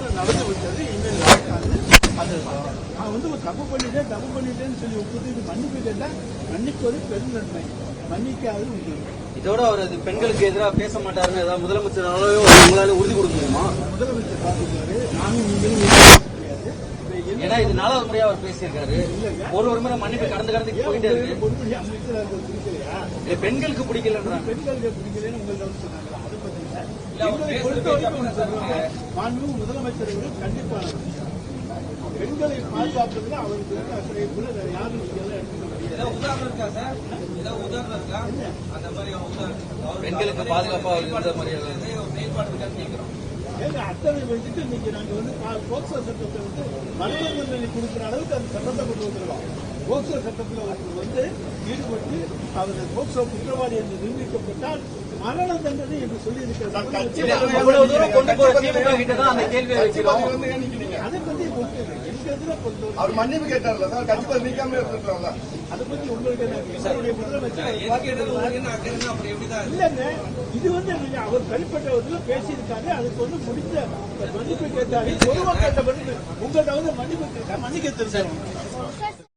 தவறு நடந்து விட்டது இனிமேல் நடக்காது. அது நான் வந்து ஒரு தப்பு பண்ணிட்டேன் தப்பு பண்ணிட்டேன்னு சொல்லி ஒப்புது இது மன்னிப்பு கேட்டா மன்னிப்பது பெரும் நன்மை மன்னிக்காது உங்களுக்கு இதோட அவர் அது பெண்களுக்கு எதிராக பேச மாட்டாருன்னு ஏதாவது முதலமைச்சராலோ உங்களால உறுதி கொடுக்க முடியுமா? முதலமைச்சர் பார்த்துருக்காரு நானும் நீங்களும் ஏன்னா இது நாலாவது முறையா அவர் பேசியிருக்காரு. ஒரு ஒரு முறை மன்னிப்பு கடந்து கடந்து போயிட்டே இருக்கு. பெண்களுக்கு பிடிக்கலன்றாங்க பெண்களுக்கு பிடிக்கலன்னு உங்கள்ட்ட வந்து சொன்னாங்க அதை பத்தி. எங்களை முதலமைச்சர் அவர்கள் பெண்களை பாதுகாப்பதில் அவருக்கு அக்கறை கூட யாரும் பெண்களுக்கு பாதுகாப்பா இருந்த மாதிரியாக ஏங்க அத்தனை வச்சுட்டு இன்னைக்கு நாங்க வந்து போக்சோ சட்டத்தை வந்து மரண தண்டனை கொடுக்குற அளவுக்கு அந்த சட்டத்தை கொண்டு வந்துருக்கோம் போக்சோ சட்டத்தில் ஒருத்தர் வந்து ஈடுபட்டு அவர் போக்சோ குற்றவாளி என்று நிரூபிக்கப்பட்டால் மரண தண்டனை என்று சொல்லி வைக்கிறோம் அதை பத்தி அவர் மன்னிப்பு கேட்டார்ல சார் கட்சி பதிவு நீக்காம இருந்திருக்கலாம்ல. அதை பத்தி உங்களுக்கு முதலமைச்சர் இல்லங்க இது வந்து நீங்க அவர் தனிப்பட்ட விதத்துல பேசியிருக்காங்க அதுக்கு வந்து முடிந்த மன்னிப்பு கேட்டாரு. மன்னிப்பு உங்கள்கிட்ட வந்து மன்னிப்பு கேட்டா மன்னிக்க